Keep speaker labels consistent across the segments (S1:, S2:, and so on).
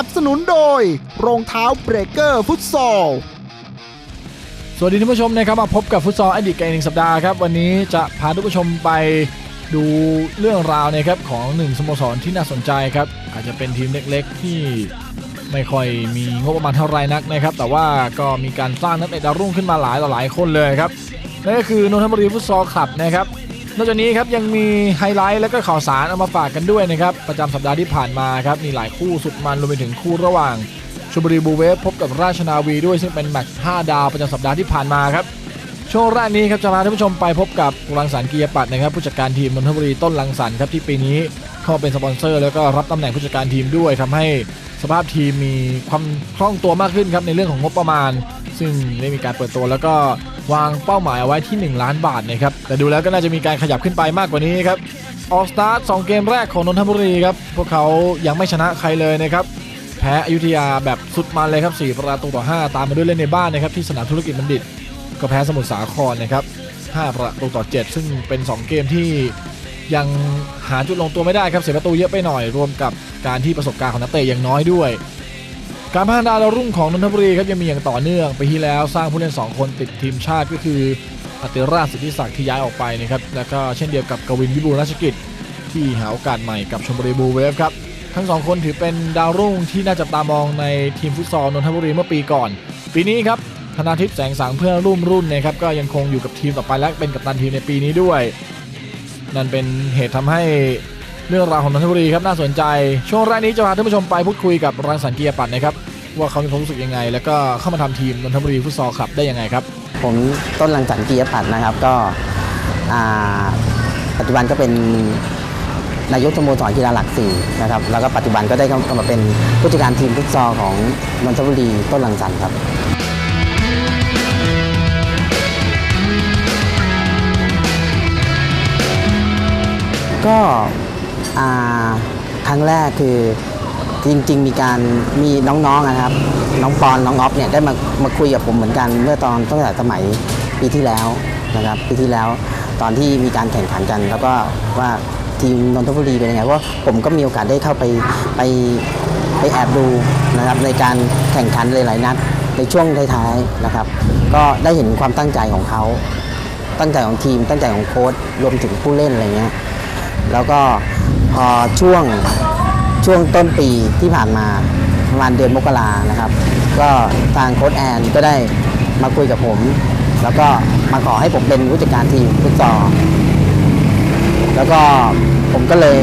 S1: นับสนุนโดย รองเท้าเบรกเกอร์ฟุตซอล
S2: สวัสดีท่านผู้ชมนะครับมาพบกับฟุตซอลอดีตกันอีกหนึ่งสัปดาห์ครับ วันนี้จะพาทุกผู้ชมไปดูเรื่องราวนะครับของหนึ่งสโมสรที่น่าสนใจครับ อาจจะเป็นทีมเล็กๆที่ไม่ค่อยมีงบประมาณเท่าไรนักนะครับ แต่ว่าก็มีการสร้างนักเตะดาวรุ่งขึ้นมาหลายต่อหลายคนเลยครับนั่นก็คือนนทบุรีฟุตซอลคลับนะครับ นอกจากนี้ครับยังมีไฮไลท์และก็ข่าวสารเอามาฝากกันด้วยนะครับ ประจำสัปดาห์ที่ผ่านมาครับมีหลายคู่สุดมันรวมไปถึงคู่ระหว่างชลบุรีบูเวฟพบกับราชนาวีด้วยซึ่งเป็นแมตช์5ดาวประจำสัปดาห์ที่ผ่านมาครับช่วงแรกนี้ครับจะพาท่านผู้ชมไปพบกับรังสรรค์เกียรปัตนะครับผู้จัดการทีมนนทบุรีต้นรังสรรค์ครับที่ปีนี้เข้าเป็นสปอนเซอร์ แล้วก็รับตำแหน่งผู้จัดการทีมด้วยทำให้สภาพทีมมีความคล่องตัวมากขึ้นครับในเรื่องของงบประมาณ ซึ่งได้มีการเปิดตัวแล้วก็ วางเป้าหมายเอาไว้ที่ 1 ล้านบาทนะครับ แต่ดูแล้วก็น่าจะมีการขยับขึ้นไปมากกว่านี้ครับออกสตาร์ทสองเกมแรกของนนทบุรีครับ พวกเขายังไม่ชนะใครเลยนะครับ แพ้อยุธยาแบบสุดมันเลยครับ 4 ประตูต่อ 5 ตามมาด้วยเล่นในบ้านนะครับที่สนามธุรกิจบัณฑิต ก็แพ้สมุทรสาครนะครับ 5 ประตูต่อ 7 ซึ่งเป็น 2 เกมที่ยังหาจุดลงตัวไม่ได้ครับ เสียประตูเยอะไปหน่อย รวมกับการที่ประสบการณ์ของนักเตะยังน้อยด้วย การพัฒนาดาวรุ่งของนนทบุรีครับยังมีอย่างต่อเนื่องไปที่แล้วสร้างผู้เล่น 2 คนติดทีมชาติก็คืออัติราชสิทธิศักดิ์ที่ย้ายออกไปนะครับแล้วก็เช่นเดียวกับกวินวิบูลราชกิจ ที่หาโอกาสใหม่กับชมบุรีบูเวฟครับทั้งสองคนถือเป็นดาวรุ่งที่น่าจับตามองในทีมฟุตซอลนนทบุรีเมื่อปีก่อน ปีนี้ครับธนาทิพย์แสงสังเพื่อนร่วมรุ่นนะครับก็ยังคงอยู่กับทีมต่อไปและเป็นกัปตันทีมในปีนี้ด้วย นั่นเป็นเหตุทำให้ เรื่องราวของนนทบุรีครับน่าสนใจ ช่วงแรกนี้จะพาท่านผู้ชมไปพูดคุยกับรังสรรค์เกียรปัตย์นะครับว่าเขามีความรู้สึกยังไง แล้วก็เข้ามาทำทีมนนทบุรีฟุตซอลคลับได้ยังไงครับ
S3: ผมต้นรังสรรค์กียปัตย์นะครับก็ปัจจุบันก็เป็นนายกสโมสรกีฬาหลักสี่นะครับแล้วก็ปัจจุบันก็ได้เข้ามาเป็นผู้จัดการทีมฟุตซอลของนนทบุรีต้นรังสรรค์ครับก็ ครั้งแรกคือจริง ๆ มีการมีน้องๆนะครับ น้องปอนน้องออฟเนี่ยได้มามาคุยกับผมเหมือนกัน เมื่อตอนตั้งแต่สมัยปีที่แล้วนะครับปีที่แล้วตอนที่มีการแข่งขันกัน แล้วก็ว่าทีมนนทบุรีเป็นยังไงเพราะว่าผมก็มีโอกาสได้เข้าไปไปไปแอบดูนะครับในการแข่งขันหลายๆนัดในช่วงท้ายๆนะครับ ก็ได้เห็นความตั้งใจของเขาตั้งใจของทีม ตั้งใจของโค้ชรวมถึงผู้เล่นอะไรเงี้ยแล้วก็ พอช่วงช่วงต้นปีที่ผ่านมาประมาณเดือนมกรานะครับ ก็ทางโค้ชแอนก็ได้มาคุยกับผม แล้วก็มาขอให้ผมเป็นผู้จัดการทีมฟุตซอลแล้วก็ผมก็เลย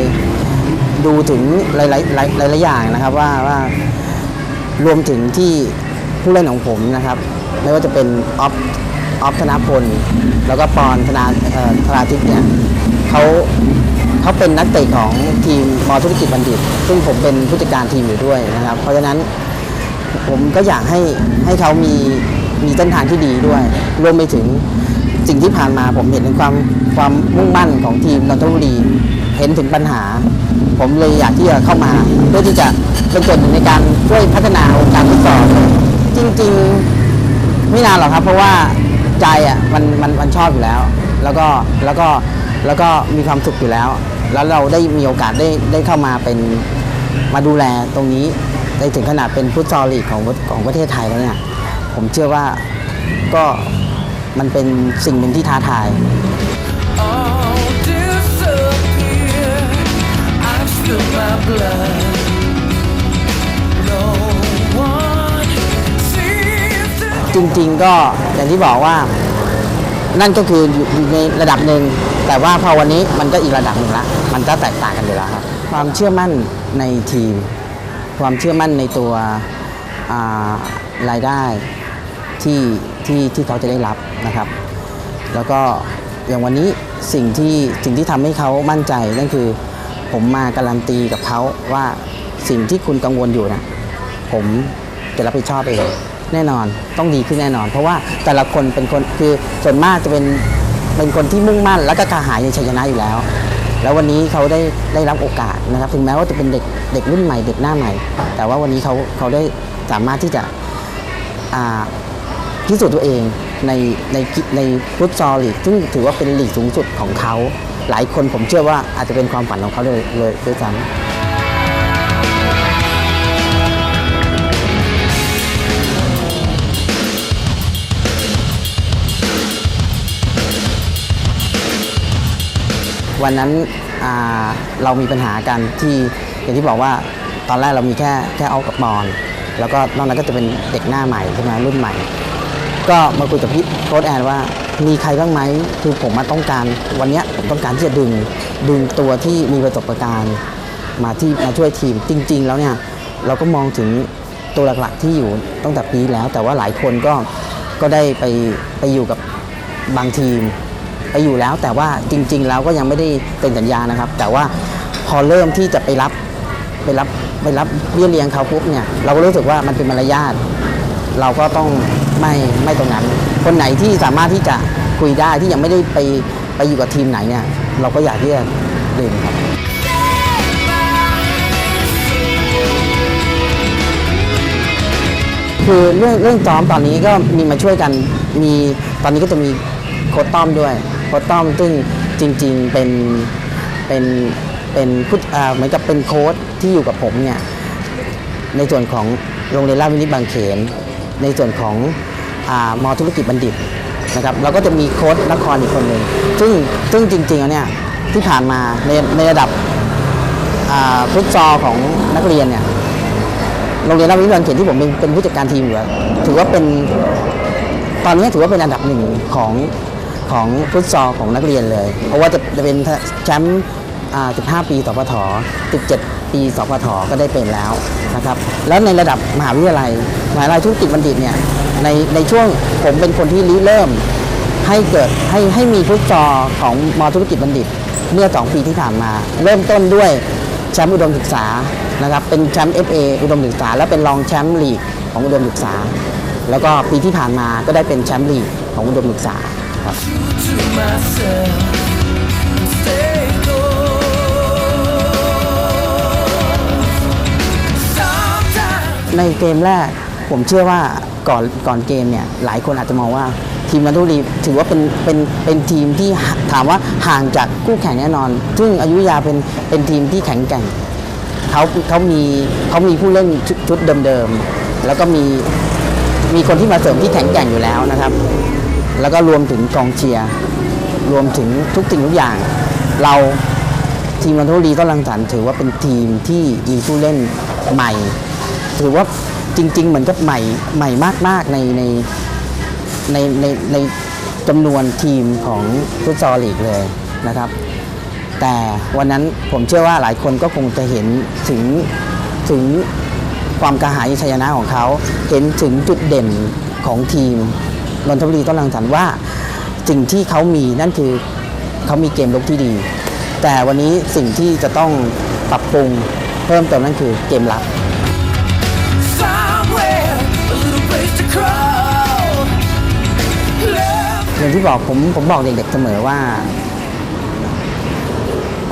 S3: ดูถึงหลายๆหลายหลายลายอย่างนะครับว่าว่ารวมถึงที่ผู้เล่นของผมนะครับ ไม่ว่าจะเป็นออฟออฟธนพล แล้วก็ปอนธนาธนาทิพย์เนี่ยเขา เขาเป็นนักเตะของทีมมอธุรกิจบัณฑิต ซึ่งผมเป็นผู้จัดการทีมอยู่ด้วยนะครับ เพราะฉะนั้นผมก็อยากให้ให้เขามีมีเส้นทางที่ดีด้วย รวมไปถึงสิ่งที่ผ่านมาผมเห็นถึงความความมุ่งมั่นของทีมนนทบุรีเห็นถึงปัญหา ผมเลยอยากที่จะเข้ามา เพื่อที่จะเป็นส่วนหนึ่งในการช่วยพัฒนาวงการฟุตซอลจริงๆไม่นานหรอกครับ เพราะว่าใจอะมันมันมันชอบอยู่แล้ว แล้วก็แล้วก็แล้วก็มีความสุขอยู่แล้ว แล้วเราได้มีโอกาสได้ได้เข้ามาเป็นมาดูแลตรงนี้ได้ถึงขนาดเป็นฟุตซอลลีกของของประเทศไทยแล้วเนี่ยผมเชื่อว่าก็มันเป็นสิ่งหนึ่งที่ท้าทาย จริงๆก็อย่างที่บอกว่านั่นก็คืออยู่ในระดับหนึ่ง แต่ว่าพอวันนี้มันก็อีกระดับหนึ่งละมันก็แตกต่างกันอยู่แล้วครับความเชื่อมั่นในทีม ความเชื่อมั่นในตัวรายได้ที่ที่ที่เขาจะได้รับนะครับ แล้วก็อย่างวันนี้สิ่งที่สิ่งที่ทำให้เขามั่นใจนั่นคือผมมาการันตีกับเขาว่าสิ่งที่คุณกังวลอยู่นะผมจะรับผิดชอบเองแน่นอนต้องดีขึ้นแน่นอน เพราะว่าแต่ละคนเป็นคนคือส่วนมากจะเป็น เป็นคนที่มุ่งมั่นแล้วก็กระหายในชัยชนะอยู่แล้ว แล้ววันนี้เขาได้ได้รับโอกาสนะครับ ถึงแม้ว่าจะเป็นเด็กเด็กรุ่นใหม่เด็กหน้าใหม่ แต่ว่าวันนี้เขาเขาได้สามารถที่จะพิสูจน์ตัวเองในในในฟุตซอลลีกซึ่งถือว่าเป็นลีกสูงสุดของเขา หลายคนผมเชื่อว่าอาจจะเป็นความฝันของเขาเลยเลยด้วยซ้ำ วันนั้นเรามีปัญหากันที่อย่างที่บอกว่าตอนแรกเรามีแค่แค่ออฟกับปอนแล้วก็นอกนั้นก็จะเป็นเด็กหน้าใหม่ใช่ไหมรุ่นใหม่ ก็มาคุยกับพี่โค้ชแอนว่ามีใครบ้างไหมคือผมมาต้องการวันนี้ผมต้องการที่จะดึงดึงตัวที่มีประสบการณ์มาที่มาช่วยทีมจริง ๆ แล้วเนี่ยเราก็มองถึงตัวหลักๆที่อยู่ตั้งแต่ปีแล้ว แต่ว่าหลายคนก็ก็ได้ไปไปอยู่กับบางทีม อยู่แล้ว แต่ว่าจริง ๆ แล้วก็ยังไม่ได้เป็นสัญญานะครับ แต่ว่าพอเริ่มที่จะไปรับไปรับไปรับเบี้ยเลี้ยงเขาปุ๊บเนี่ยเราก็รู้สึกว่ามันเป็นมารยาทเราก็ต้องไม่ไม่ตรงนั้น คนไหนที่สามารถที่จะคุยได้ที่ยังไม่ได้ไปไปอยู่กับทีมไหนเนี่ยเราก็อยากที่จะดึงครับคือเรื่องเรื่องซ้อมตอนนี้ก็มีมาช่วยกันมีตอนนี้ก็จะมีโค้ชต้อมด้วย โค้ชต้อมซึ่งจริงๆเป็นเป็นเป็นผู้อ่าเหมือนกับเป็นโค้ชที่อยู่กับผมเนี่ยในส่วนของโรงเรียนราชวินิตบางเขน ในส่วนของอมอธุรกิจบัณฑิตนะครับเราก็จะมีโค้ชนครอีกคนหนึ่งซึ่งซึ่งจริงๆแล้วเนี่ยที่ผ่านมาในในระดับฟุตซอลของนักเรียนเนี่ยโรงเรียนราชวิทยาลัยเขียนที่ผมเป็นเป็นผู้จัดการทีมอยู่ถือว่าเป็นตอนนี้ถือว่าเป็นอันดับหนึ่งของ ของฟุตซอลของนักเรียนเลย เพราะว่าจะจะเป็นแชมป์15 ปีสพท17 ปีสพทก็ได้เป็นแล้วนะครับ แล้วในระดับมหาวิทยาลัย มหาวิทยาลัยธุรกิจบัณฑิตเนี่ย ในในช่วงผมเป็นคนที่ริเริ่มให้เกิดให้ให้มีฟุตซอลของมธุรกิจบัณฑิต เมื่อ 2 ปีที่ผ่านมา เริ่มต้นด้วยแชมป์อุดมศึกษานะครับ เป็นแชมป์ FA อุดมศึกษา และเป็นรองแชมป์ลีกของอุดมศึกษา แล้วก็ปีที่ผ่านมาก็ได้เป็นแชมป์ลีกของอุดมศึกษา ครับในเกมแรกผมเชื่อว่าก่อนก่อนเกมเนี่ยหลายคนอาจจะมองว่าทีมนันทุรีถือว่าเป็นเป็นเป็นทีมที่ถามว่าห่างจากคู่แข่งแน่นอน ซึ่งอายุยาเป็นเป็นทีมที่แข็งแกร่งเขาเขามีเขามีผู้เล่นชุดชุดเดิมๆแล้วก็มีมีคนที่มาเสริมที่แข็งแกร่งอยู่แล้วนะครับ แล้วก็รวมถึงกองเชียร์รวมถึงทุกสิ่งทุกอย่าง เราทีมวันทุรีต้นรังสรรค์ถือว่าเป็นทีมที่มีผู้เล่นใหม่ ถือว่าจริง ๆ เหมือนกับใหม่ใหม่มาก ๆ ในในในในในจำนวนทีมของฟุตซอลลีกเลยนะครับ แต่วันนั้นผมเชื่อว่าหลายคนก็คงจะเห็นถึงถึงความกระหายชัยชนะของเขา เห็นถึงจุดเด่นของทีม นนทบุรีต้นรังสรรค์ว่าสิ่งที่เขามีนั่นคือเขามีเกมลุกที่ดี แต่วันนี้สิ่งที่จะต้องปรับปรุงเพิ่มเติมนั่นคือเกมรับ
S4: somewhere, a little place to crawl. Love
S3: อย่างที่บอกผมผมบอกเด็กๆเสมอว่า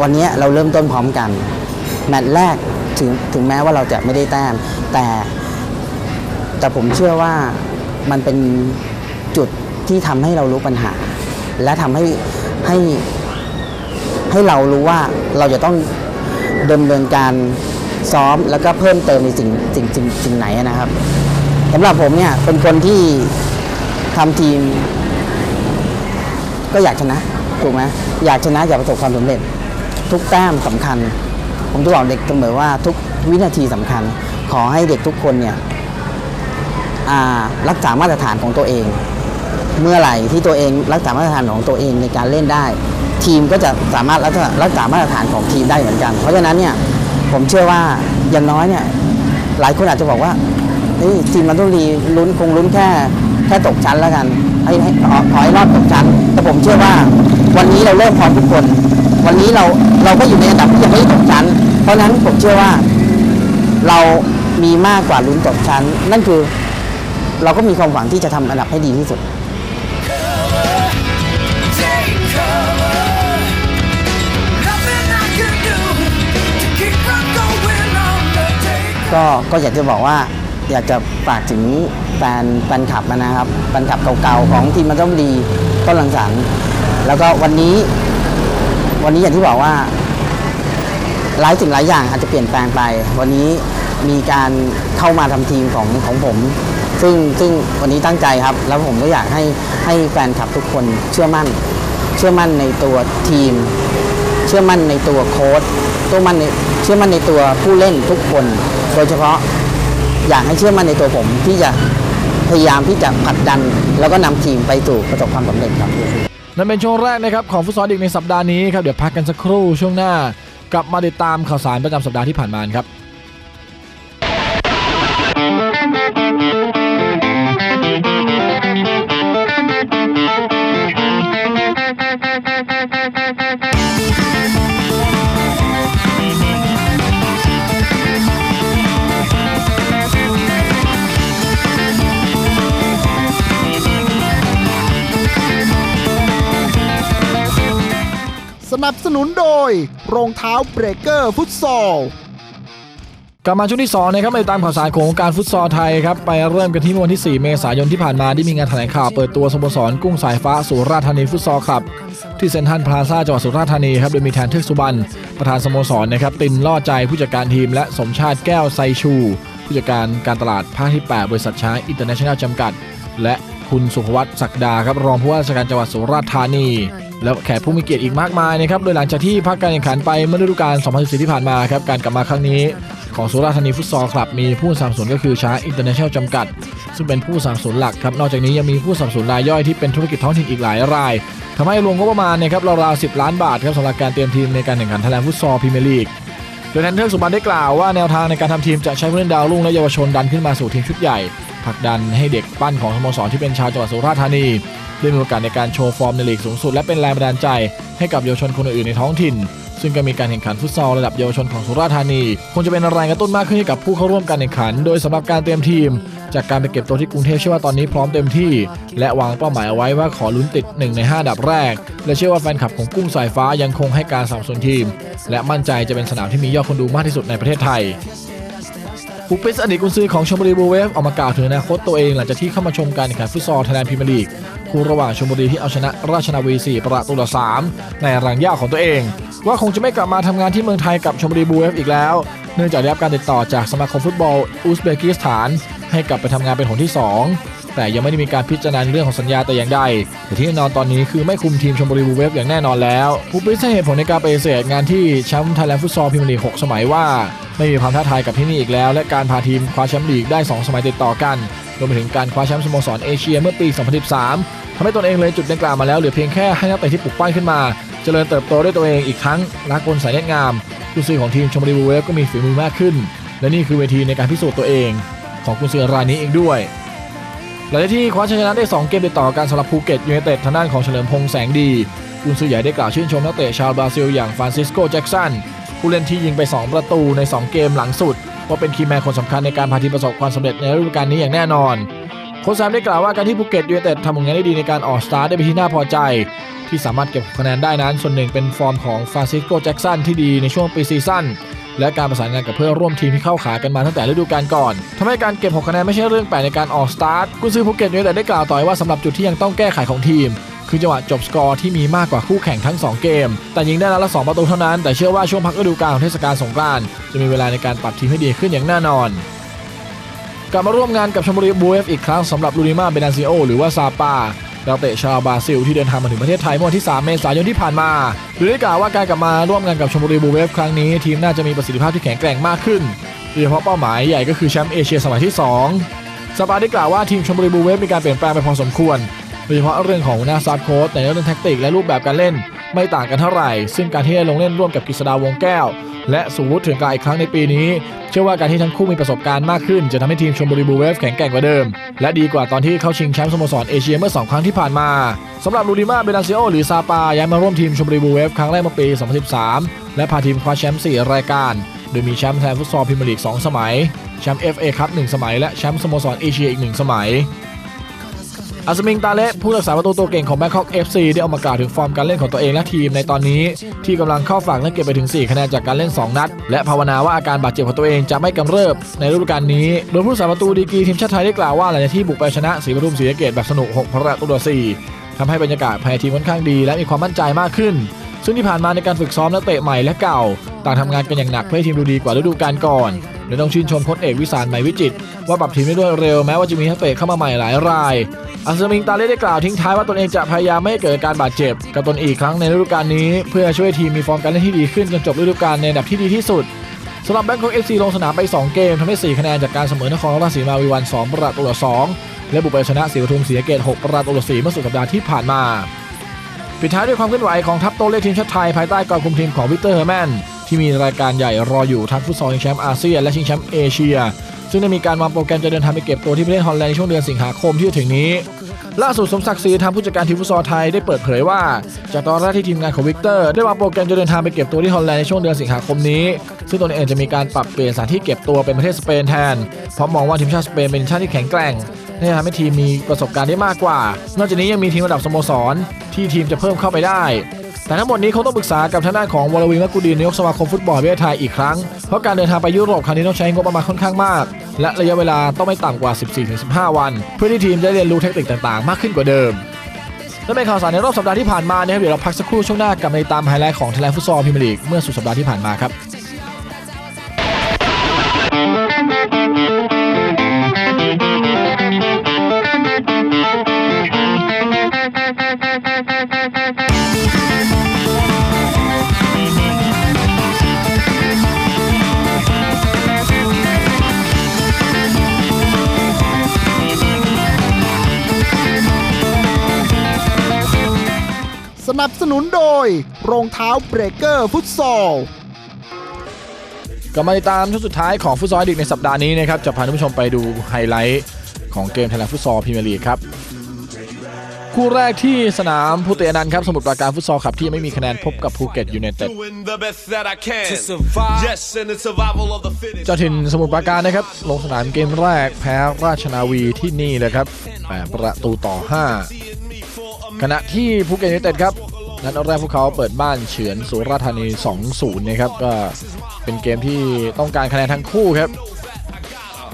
S3: วันนี้เราเริ่มต้นพร้อมกันแมตช์แรกถึงถึงแม้ว่าเราจะไม่ได้แต้มแต่แต่ผมเชื่อว่ามันเป็น จุดที่ทำให้เรารู้ปัญหา และทำให้ให้ให้เรารู้ว่าเราจะต้องดำเนินการซ้อมแล้วก็เพิ่มเติมในสิ่งสิ่งสิ่งสิ่งไหนนะครับสำหรับผมเนี่ยเป็นคนที่ทำทีม ก็อยากชนะถูกไหมอยากชนะอยากประสบความสำเร็จ ทุกแต้มสำคัญ ผมจะบอกเด็กเสมอว่าทุกวินาทีสำคัญ ขอให้เด็กทุกคนเนี่ยรักษามาตรฐานของตัวเอง เมื่อไหร่ที่ตัวเองรักษามาตรฐานของตัวเองในการเล่นได้ ทีมก็จะสามารถรักษามาตรฐานของทีมได้เหมือนกัน เพราะฉะนั้นเนี่ยผมเชื่อว่าอย่างน้อยเนี่ยหลายคนอาจจะบอกว่าทีมมันต้องรีลุ้นคงลุ้นแค่แค่ตกชั้นแล้วกันให้ให้ขอให้รอดตกชั้น แต่ผมเชื่อว่าวันนี้เราเริ่มพร้อมทุกคน วันนี้เราเราก็อยู่ในอันดับที่ยังไม่ตกชั้น เพราะฉะนั้นผมเชื่อว่าเรามีมากกว่าลุ้นตกชั้น นั่นคือเราก็มีความหวังที่จะทำอันดับให้ดีที่สุด ก็ก็อยากจะบอกว่าอยากจะฝากถึงแฟนแฟนคลับนะครับแฟนคลับเก่าๆของทีมมันต้องดีต้นหลังสรรค์แล้วก็วันนี้ วันนี้อย่างที่บอกว่าหลายสิ่งหลายอย่างอาจจะเปลี่ยนแปลงไป วันนี้มีการเข้ามาทำทีมของของผม ซึ่งซึ่งวันนี้ตั้งใจครับ แล้วผมก็อยากให้ให้แฟนคลับทุกคนเชื่อมั่น เชื่อมั่นในตัวทีม เชื่อมั่นในตัวโค้ช ตัวมันเชื่อมั่นในตัวผู้เล่นทุกคน โดยเฉพาะอยากให้เชื่อมั่นในตัวผมที่จะพยายามที่จะผลักดัน แล้วก็นำทีมไปสู่ประสบความสำเร็จครับ
S2: นั่นเป็นช่วงแรกนะครับของฟุตซอลอีกในสัปดาห์นี้ครับเดี๋ยวพักกันสักครู่ช่วงหน้ากลับมาติดตามข่าวสารประจำสัปดาห์ที่ผ่านมาครับ
S1: นุนโดย รองเท้าเบรกเกอร์ฟุตซอล
S2: กลับมาช่วงที่2นะครับมาติดตามข่าวสารของวงการฟุตซอลไทยครับไปเริ่มกันที่วันที่ 4 เมษายนที่ผ่านมาที่มีงานแถลงข่าวเปิดตัวสโมสรกุ้งสายฟ้าสุราษฎร์ธานีฟุตซอลคลับที่เซ็นทรัลพลาซ่าจังหวัดสุราษฎร์ธานีครับโดยมีแทนเทือกสุบรรณประธานสโมสรนะครับตินล่อใจผู้จัดการทีมและสมชาติแก้วไซชู ผู้จัดการการตลาดภาคที่ 8 บริษัทช้างอินเตอร์เนชั่นแนลจำกัด และคุณสุภวัฒน์ศักดาครับรองผู้ว่าราชการจังหวัดสุราษฎร์ธานี และแขกผู้มีเกียรติอีกมากมายนะครับโดยหลังจากที่พักการแข่งขันไปเมื่อฤดูกาล 2014 ที่ผ่านมาครับการกลับมาครั้งนี้ของสุราษฎร์ธานีฟุตซอลคลับมีผู้สนับสนุนก็คือช้างอินเตอร์เนชั่นแนลจำกัด ซึ่งเป็นผู้สนับสนุนหลักครับนอกจากนี้ยังมีผู้สนับสนุนรายย่อยที่เป็นธุรกิจท้องถิ่นอีกหลายรายทำให้รวมงบประมาณเนี่ยครับราวๆ10 ล้านบาทครับสำหรับการเตรียมทีมในการแข่งขันไทยแลนด์ฟุตซอลพรีเมียร์ลีกโดยแทนเทิร์สุบันได้กล่าวว่าแนวทางในการทำทีมจะใช้ผู้เล่นดาวรุ่งและเยาวชนดันขึ้นมาสู่ทีมชุดใหญ่ผลักดันให้เด็กปั้นของสโมสรที่เป็นชาวจังหวัดสุราษฎร์ธานี ได้มีโอกาสในการโชว์ฟอร์มในลีกสูงสุดและเป็นแรงบันดาลใจให้กับเยาวชนคนอื่นในท้องถิ่น ซึ่งก็มีการแข่งขันฟุตซอลระดับเยาวชนของสุราษฎร์ธานีคงจะเป็นแรงกระตุ้นมากขึ้นให้กับผู้เข้าร่วมการแข่งขัน โดยสำหรับการเตรียมทีม จากการไปเก็บตัวที่กรุงเทพเชื่อว่าตอนนี้พร้อมเต็มที่ และวางเป้าหมายเอาไว้ว่าขอลุ้นติด 1 ใน 5 ดับแรก และเชื่อว่าแฟนคลับของกุ้งสายฟ้ายังคงให้การสนับสนุนทีม และมั่นใจจะเป็นสนามที่มียอดคนดูมากที่สุดในประเทศไทยปูปิสอดีตกุนซือของชมบุรีบลูเวฟออกมากล่าวถึงอนาคตตัวเองหลังจากที่เข้ามาชมการแข่งขันฟุตซอลไทยแลนด์พรีเมียร์ลีก คู่ระหว่างชมบุรีที่เอาชนะราชนาวี 4 ประตูต่อ3ในรังย่าของตัวเอง ว่าคงจะไม่กลับมาทำงานที่เมืองไทยกับชมบุรีบูเวฟอีกแล้ว เนื่องจากได้รับการติดต่อจากสมาคมฟุตบอลอุซเบกิสถาน ให้กลับไปทำงานเป็นหนที่ 2 แต่ยังไม่ได้มีการพิจารณาเรื่องของสัญญาแต่อย่างใดแต่ที่แน่นอนตอนนี้คือไม่คุมทีมชมบุรีบูเวฟอย่างแน่นอนแล้วปูปิสให้เหตุผลในการไปเสธงานที่แชมป์ไทยแลนด์ฟุตซอลพรีเมียร์ลีก6สมัยว่า ไม่มีความท้าทายกับที่นี่อีกแล้ว และการพาทีมคว้าแชมป์ลีกได้ 2 สมัยติดต่อกัน รวมไปถึงการคว้าแชมป์สโมสรเอเชียเมื่อปี 2013 ทำให้ตนเองเลยจุดดังกล่าวมาแล้วเหลือเพียงแค่ให้นักเตะที่ปลุกปั้นขึ้นมา เจริญเติบโตด้วยตัวเองอีกครั้งรักกลสายเน็ตงามกุญซือของทีมชมบุรีบูเวฟก็มีฝีมือมากขึ้น และนี่คือเวทีในการพิสูจน์ตัวเอง ของกุญซือรายนี้เองด้วยหลังจากที่คว้าชัยชนะได้ 2 เกมติดต่อกันสำหรับภูเก็ตยูไนเต็ดทางด้านของเฉลิมพงษ์แสงดีกุนซือใหญ่ได้กล่าวชื่นชมนักเตะชาวบราซิลอย่างฟรานซิสโกแจ็กสันผู้เล่นที่ยิงไป 2 ประตูใน 2 เกมหลังสุด ว่าเป็นคีย์แมนคนสำคัญในการพาทีมประสบความสำเร็จในฤดูกาลนี้อย่างแน่นอนโค้ชแซมได้กล่าวว่าการที่ภูเก็ตยูไนเต็ดทำผลงานได้ดีในการออกสตาร์ได้เป็นที่น่าพอใจ ที่สามารถเก็บคะแนนได้นั้น ส่วนหนึ่งเป็นฟอร์มของฟรานซิสโกแจ็กสันที่ดีในช่วงปีซีซั่นและการประสานงานกับเพื่อนร่วมทีมที่เข้าขากันมาตั้งแต่ฤดูกาลก่อนทำให้การเก็บ 6 คะแนนไม่ใช่เรื่องแปลกในการออกสตาร์ทกุนซือภูเก็ตยูไนเต็ดได้กล่าวต่อว่าสำหรับจุดที่ยังต้องแก้ไขของทีม คือจังหวะจบสกอร์ที่มีมากกว่าคู่แข่งทั้ง 2 เกม แต่ยิงได้นัดละ 2 ประตูเท่านั้น แต่เชื่อว่าช่วงพักฤดูกาลของเทศกาลสงกรานต์จะมีเวลาในการปรับทีมให้ดีขึ้นอย่างแน่นอนกลับมาร่วมงานกับชมบุรีบูเอฟอีกครั้งสำหรับลูนิมาเบนาซิโอหรือว่าซาปาดาวเตะชาวบราซิลที่เดินทางมาถึงประเทศไทยเมื่อวันที่ 3 เมษายนที่ผ่านมาโดยได้กล่าวว่าการกลับมาร่วมงานกับชมบุรีบูเวฟครั้งนี้ ทีมน่าจะมีประสิทธิภาพที่แข็งแกร่งมากขึ้น โดยเฉพาะเป้าหมายใหญ่ก็คือแชมป์เอเชียสมัยที่2ซาปาได้กล่าวว่าทีมชมบุรีบูเวฟมีการเปลี่ยนแปลงไปพอสมควร โดยเฉพาะเรื่องของหน้าซาร์โค้ชในเรื่องแท็กติกและรูปแบบการเล่นไม่ต่างกันเท่าไหร่ ซึ่งการที่ได้ลงเล่นร่วมกับกฤษดาวงแก้ว และสุวุฒิถื่อนกลาอีกครั้งในปีนี้ เชื่อว่าการที่ทั้งคู่มีประสบการณ์มากขึ้น จะทำให้ทีมชมบุรีบูเวฟแข็งแกร่งกว่าเดิม และดีกว่าตอนที่เข้าชิงแชมป์สโมสรเอเชียเมื่อ 2 ครั้งที่ผ่านมาสำหรับลูดิมาเบนาซิโอหรือซาปาย้ายมาร่วมทีมชมบุรีบูเวฟครั้งแรกเมื่อปี 2013 และพาทีมคว้าแชมป์4รายการ โดยมีแชมป์ไทยฟุตซอลพรีเมียร์ลีก2สมัยแชมป์ FA คัพ1สมัยและแชมป์สโมสรเอเชียอีก1สมัย อัสมิงตาเละผู้รักษาประตูตัวเก่งของแบงคอก FC ได้ออกมากล่าวถึงฟอร์มการเล่นของตัวเองและทีมในตอนนี้ ที่กำลังเข้าฝั่งและเก็บไปถึง 4 คะแนนจากการเล่น 2 นัด และภาวนาว่าอาการบาดเจ็บของตัวเองจะไม่กำเริบในฤดูกาลนี้โดยผู้รักษาประตูดีกีทีมชาติไทยได้กล่าวว่าหลังจากที่บุกไปชนะศรีปทุมศรีสเกษแบบสนุก6ประตูต่อ4ทำให้บรรยากาศภายในทีมค่อนข้างดี และมีความมั่นใจมากขึ้น ซึ่งที่ผ่านมาในการฝึกซ้อมนักเตะใหม่และเก่า ต่างทำงานกันอย่างหนักเพื่อทีมดูดีกว่าฤดูกาลก่อน โดยต้องชื่นชมโค้ชเอกวิสารไหม่วิจิต ว่าปรับทีมได้ด้วยเร็วแม้ว่าจะมีนักเตะเข้ามาใหม่หลายราย อัศมิงตาเล่ได้กล่าวทิ้งท้ายว่าตนเองจะพยายามไม่ให้เกิดการบาดเจ็บ กับตนอีกครั้งในฤดูกาลนี้ เพื่อช่วยทีมมีฟอร์มการเล่นที่ดีขึ้นจนจบฤดูกาลในอันดับที่ดีที่สุดสำหรับแบงคอกเอฟซีลงสนามไป 2 เกมทำให้4คะแนนจากการเสมอนครราชสีมาวีวัน 2 ประตูต่อ2และบุกไปชนะสีปทุมเสียเกต 6 ประตูต่อ4เมื่อสุดสัปดาห์ที่ผ่านมาปิดท้ายด้วยความเคลื่อนไหวของทัพโตเล่ทีมชาติไทยภายใต้การคุมทีมของวิเตอร์เฮอร์แมน ที่มีรายการใหญ่รออยู่ทั้งฟุตซอลชิงแชมป์อาเซียนและชิงแชมป์เอเชีย ซึ่งได้มีการวางโปรแกรมจะเดินทางไปเก็บตัวที่ประเทศฮอลแลนด์ในช่วงเดือนสิงหาคมที่จะถึงนี้ ล่าสุดสมศักดิ์ศรีทางผู้จัดการทีมฟุตซอลไทยได้เปิดเผยว่า จากตอนแรกที่ทีมงานของวิกเตอร์ได้วางโปรแกรมจะเดินทางไปเก็บตัวที่ฮอลแลนด์ในช่วงเดือนสิงหาคมนี้ ซึ่งตนเองจะมีการปรับเปลี่ยนสถานที่เก็บตัวเป็นประเทศสเปนแทน เพราะมองว่าทีมชาติสเปนเป็นชาติที่แข็งแกร่งน่าจะทำให้ทีมมีประสบการณ์ได้มากกว่า นอกจากนี้ยังมีทีมระดับสโมสร ที่ทีมจะเพิ่มเข้าไปได้ แต่ทั้งหมดนี้เขาต้องปรึกษากับทางด้านของวรวีมักกุดีนายกสมาคมฟุตบอลประเทศไทยอีกครั้ง เพราะการเดินทางไปยุโรปครั้งนี้ต้องใช้งบประมาณค่อนข้างมาก และระยะเวลาต้องไม่ต่ำกว่า 14-15 วัน เพื่อที่ทีมจะเรียนรู้เทคนิคต่างๆ มากขึ้นกว่าเดิมและเป็นข่าวสารในรอบสัปดาห์ที่ผ่านมานะครับเดี๋ยวเราพักสักครู่ช่วงหน้ากลับมาติดตามไฮไลท์ของไทยแลนด์ฟุตซอลพรีเมียร์ลีกเมื่อสุดสัปดาห์ที่ผ่านมาครับ
S1: นับสนุนโดย รองเท้าเบรกเกอร์ฟุตซอล
S2: กลับมาติดตามช่วงสุดท้ายของฟุตซอลดิกในสัปดาห์นี้นะครับ จะพาท่านผู้ชมไปดูไฮไลท์ของเกมไทยแลนด์ฟุตซอลพรีเมียร์ลีกครับ คู่แรกที่สนามพุทธอนันต์ครับ สมุทรปราการฟุตซอลขับ ที่ยังไม่มีคะแนนพบกับภูเก็ตยูไนเต็ด
S5: doing the best that I can to survive. Yes, and the survival of the fittest.
S2: เจ้าถิ่นสมุทรปราการนะครับ ลงสนามเกมแรกแพ้ราชนาวีที่นี่เลยครับแปดประตูต่อ 5 ขณะที่ภูเก็ตยูไนเต็ดครับ นัดแรกพวกเขาเปิดบ้านเฉือนสุราษฎร์ธานี 2-0 นะครับ ก็เป็นเกมที่ต้องการคะแนนทั้งคู่ครับ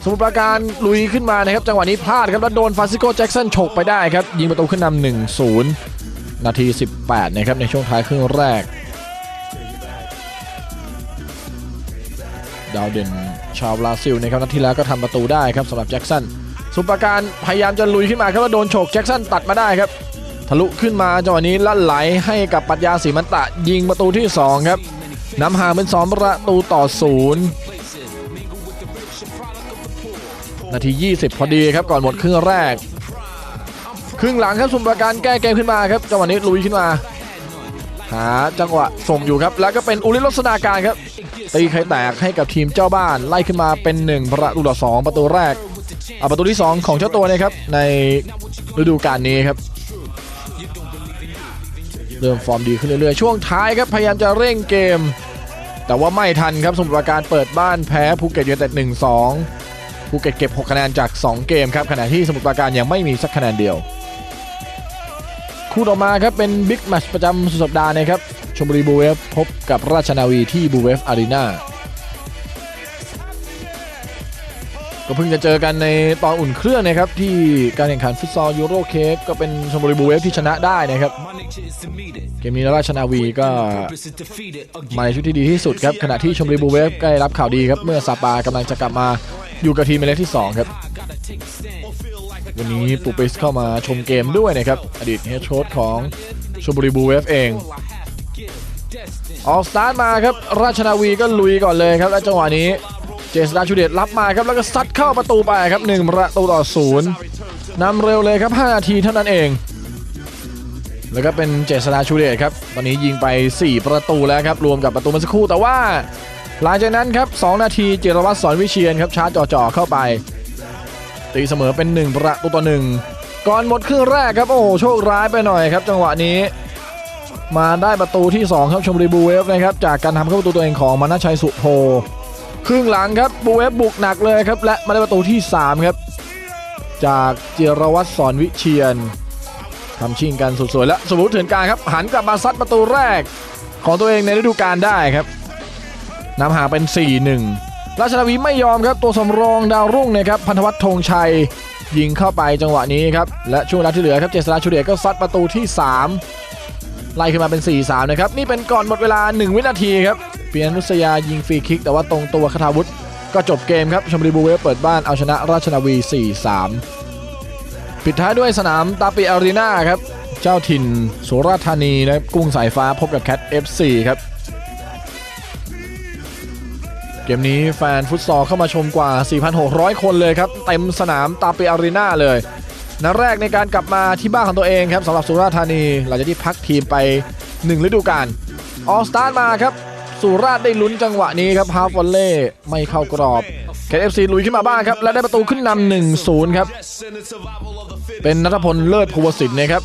S2: สมุทรปราการลุยขึ้นมานะครับ จังหวะนี้พลาดครับ แล้วโดนฟาซิโกแจ็กสันฉกไปได้ครับ ยิงประตูขึ้นนำ1-0 นาที 18 นะครับ ในช่วงท้ายครึ่งแรก ดาวเด่นชาวบราซิลนะครับนัดที่แล้วก็ทำประตูได้ครับสำหรับแจ็คสัน สุปราการพยายามจะลุยขึ้นมาครับแล้วโดนโฉกแจ็คสันตัดมาได้ครับ ทะลุขึ้นมาจังหวะนี้ลั่นไหลให้กับปัญญาศรีมันตะยิงประตูที่ 2 ครับนำห่างเป็น 2 ประตูต่อศูนย์นาที 20 พอดีครับก่อนหมดครึ่งแรก ครึ่งหลังครับสมุทรปราการแก้เกมขึ้นมาครับจังหวะนี้ลุยขึ้นมา หาจังหวะส่งอยู่ครับ แล้วก็เป็นอุลิลศนาการครับตีไข่แตกให้กับทีมเจ้าบ้านไล่ขึ้นมาเป็น 1 ประตูต่อสองประตูแรกอะประตูที่ 2 ของเจ้าตัวนะครับในฤดูกาลนี้ครับ เริ่มฟอร์มดีขึ้นเรื่อยๆ ช่วงท้ายครับพยายามจะเร่งเกม แต่ว่าไม่ทันครับสมุทรปราการเปิดบ้านแพ้ภูเก็ตยูเนเต็ด1-2ภูเก็ตเก็บ 6 คะแนนจาก 2 เกมครับขณะที่สมุทรปราการยังไม่มีสักคะแนนเดียว คู่ต่อมาครับเป็นบิ๊กแมตช์ประจำสุดสัปดาห์นะครับชมบุรีบูเวฟพบกับราชนาวีที่บูเวฟอารีนา ก็เพิ่งจะเจอกันในตอนอุ่นเครื่องนะครับที่การแข่งขันฟุตซอลยูโรเค้กก็เป็นชมบุรีบูเวฟที่ชนะได้นะครับเกมนี้ราชนาวีก็มาในชุดที่ดีที่สุดครับขณะที่ชมบุรีบูเวฟก็ได้รับข่าวดีครับเมื่อซาปากำลังจะกลับมาอยู่กับทีมเป็นเล็กที่ 2 ครับ วันนี้ปูปิสเข้ามาชมเกมด้วยนะครับ อดีตเฮดโค้ชของชมบุรีบูเวฟเองออกสตาร์ทมาครับ ราชนาวีก็ลุยก่อนเลยครับและจังหวะนี้ เจษดาชูเดชรับมาครับแล้วก็ซัดเข้าประตูไปครับ1ประตูต่อศูนย์นำเร็วเลยครับ5นาทีเท่านั้นเอง แล้วก็เป็นเจษดาชูเดชครับตอนนี้ยิงไป 4 ประตูแล้วครับรวมกับประตูเมื่อสักครู่แต่ว่า หลังจากนั้นครับ2นาทีเจรวัตรสอนวิเชียนครับชาร์จจ่อๆเข้าไป ตีเสมอเป็น 1 ประตูต่อหนึ่งก่อนหมดครึ่งแรกครับโอ้โหโชคร้ายไปหน่อยครับจังหวะนี้ มาได้ประตูที่ 2 ครับชมรีบูเวฟนะครับจากการทำเข้าประตูตัวเองของมานาชัยสุโพ ครึ่งหลังครับบูเวฟบุกหนักเลยครับ และมาได้ประตูที่ 3 ครับ จากเจรวัตรสอนวิเชียนทำชิงกันสุดสวยและสมมุติเถื่อนกลางครับ หันกลับมาซัดประตูแรก ของตัวเองในฤดูกาลได้ครับนำห่างเป็น 4-1 ราชนาวีไม่ยอมครับตัวสำรองดาวรุ่งนะครับพันธวัฒน์ธงชัยยิงเข้าไปจังหวะนี้ครับ และช่วงเวลาที่เหลือครับเจษฎาชูเดชก็ซัดประตูที่ 3 ไล่ขึ้นมาเป็น 4-3 นะครับ นี่เป็นก่อนหมดเวลา 1 วินาทีครับ เปียนุสยายิงฟรีคิก แต่ว่าตรงตัวคาทาวุฒิก็จบเกมครับชมบุรีบูเวฟเปิดบ้านเอาชนะราชนาวี 4-3 ปิดท้ายด้วยสนามตาปีอารีนาครับ เจ้าถิ่นสุราษฎร์ธานีนะกุ้งสายฟ้าพบกับแคท FC ครับ เกมนี้แฟนฟุตซอลเข้ามาชมกว่า 4,600 คนเลยครับ เต็มสนามตาปีอารีนาเลยนัดแรกในการกลับมาที่บ้านของตัวเองครับสำหรับสุราษฎร์ธานีหลังจากที่พักทีมไป 1 ฤดูกาลออสตาร์มาครับ สุราษฎร์ได้ลุ้นจังหวะนี้ครับฮาฟอลเล่ไม่เข้ากรอบแคทเอฟซีลุยขึ้นมาบ้างครับ และได้ประตูขึ้นนำหนึ่งศูนย์ครับ เป็นนัทพลเลิศภูวสินนะครับ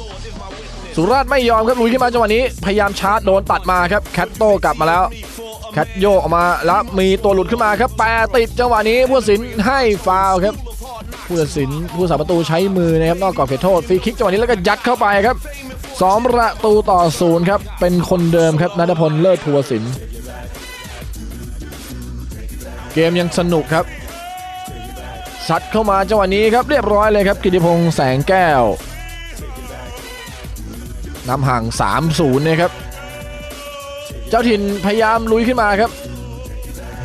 S2: สุราษฎร์ไม่ยอมครับลุยขึ้นมาจังหวะนี้ พยายามชาร์จโดนตัดมาครับแคทโต้กลับมาแล้วแคทโยกออกมาแล้วมีตัวหลุดขึ้นมาครับแปรติดจังหวะนี้ผู้สินให้ฟาว์ครับผู้ตัดสินผู้สาประตูใช้มือนะครับนอกกรอบเขตโทษฟรีคิกจังหวะนี้แล้วก็ยัดเข้าไปครับสองประตูต่อศูนย์ครับเป็นคนเดิมครับนัทพลเลิศภูวสิน เกมยังสนุกครับซัดเข้ามาจังหวะนี้ครับเรียบร้อยเลยครับ กิติพงษ์แสงแก้วนำห่าง 3-0นะครับ เจ้าถิ่นพยายามลุยขึ้นมาครับ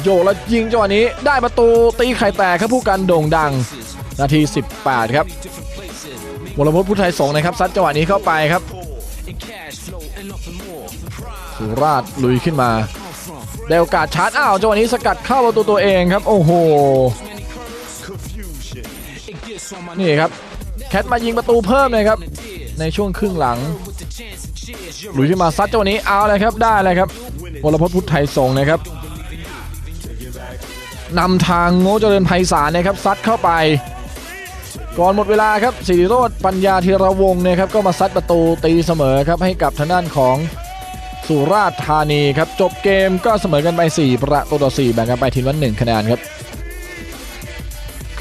S2: โยกแล้วยิงจังหวะนี้ได้ประตูตีไข่แตกครับผู้กันโด่งดัง นาที 18 ครับวรพจน์พุทธไทยสงนะครับซัดจังหวะนี้เข้าไปครับ สุราษฎร์ลุยขึ้นมา ได้โอกาสชาร์จอ้าวจังหวะนี้สกัดเข้าประตูตัวเองครับ โอ้โห นี่ครับ แคทมายิงประตูเพิ่มเลยครับ ในช่วงครึ่งหลังลุยขึ้นมาซัดจังหวะนี้เอาเลยครับได้เลยครับวรพจน์พุทธไทยส่งนะครับนำทางโง่เจริญไพศาลนะครับซัดเข้าไป ก่อนหมดเวลาครับสิริโรธปัญญาธีรวงศ์นะครับก็มาซัดประตูตีเสมอครับให้กับทางด้านของสุราษฎร์ธานีครับจบเกมก็เสมอกันไป 4 ประตูต่อ4แบ่งกันไปทีมละ1คะแนนครับ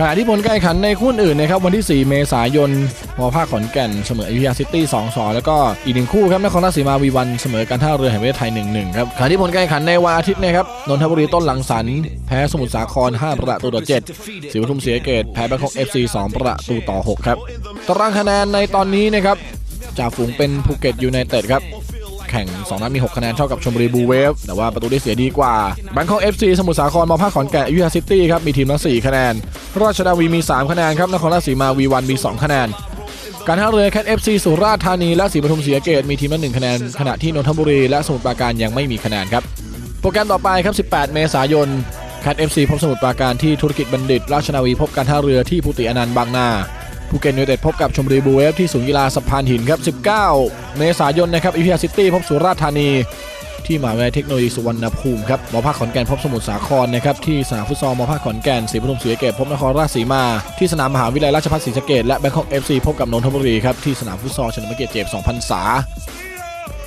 S2: ขณะที่ผลการแข่งขันในคู่อื่นนะครับวันที่ 4 เมษายนมภาคขอนแก่นเสมออยุธยาซิตี้2 2 แล้วก็อีกหนึ่งคู่ครับนครราชสีมาวีวันเสมอการท่าเรือแห่งประเทศไทย 1 1 ครับขณะที่ผลการแข่งขันในวันอาทิตย์นะครับนนทบุรีต้นหลังสรรค์แพ้สมุทรสาคร 5 ประตูต่อ 7สิวทุมเสียเกตแพ้แบงคอก FC 2ประตูต่อ 6 ครับตารางคะแนนในตอนนี้นะครับจ่าฝูงเป็นภูเก็ตยูไนเต็ดครับ แข่ง 2 นัดมี 6 คะแนนเท่ากับชมบุรีบูเวฟ แต่ว่าประตูได้เสียดีกว่าแบงคอก FC สมุทรสาครมอภาคขอนแก่นอยุธยาซิตี้ครับมีทีมละ4คะแนน ราชนาวีมี 3 คะแนนครับนครราชสีมาวีวันมี 2 คะแนนการท่าเรือแคท FC สุราษฎร์ธานีและศรีปทุมศรีสะเกตมีทีมละ1คะแนนขณะที่นนทบุรีและสมุทรปราการยังไม่มีคะแนนครับโปรแกรมต่อไปครับ 18 เมษายนแคท FC พบสมุทรปราการที่ธุรกิจบัณฑิต ราชนาวีพบการท่าเรือที่พุติอนันต์บางนา ภูเก็ตยูไนเต็ดพบกับชมบุรีบูเวฟที่ศูนย์กีฬาสะพานหินครับ 19 เมษายนนะครับอีพีซิตี้พบสุราษฎร์ธานี ที่มหาวิทยาลัยเทคโนโลยีสุวรรณภูมิครับมอภาคขอนแก่นพบสมุทรสาครนะครับที่สนามฟุตซอลมอภาคขอนแก่นศรีปทุมศรีเกษพบนครราชสีมา ที่สนามมหาวิทยาลัยราชภัฏศรีสะเกษและแบงคอกเอฟซีพบกับนนทบุรีครับที่สนามฟุตซอลเฉลิมพระเกียรติเจมส์2,000ษา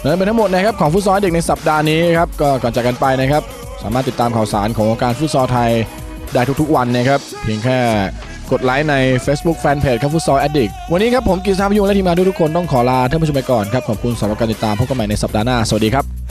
S2: นั่นเป็นทั้งหมดนะครับของฟุตซอลเด็กในสัปดาห์นี้ครับก็ก่อนจากกันไปนะครับสามารถติดตามข่าวสารของวงการฟุตซอลไทยได้ทุกๆวันนะครับเพียงแค่ กดไลค์ใน Facebook Fanpage ครับฟุตซอลแอดดิกวันนี้ครับผมกิษณาพยุงและทีมงานทุกๆคนต้องขอลาท่านผู้ชมไปก่อนครับขอบคุณสำหรับการติดตามพบกันใหม่ในสัปดาห์หน้าสวัสดีครับ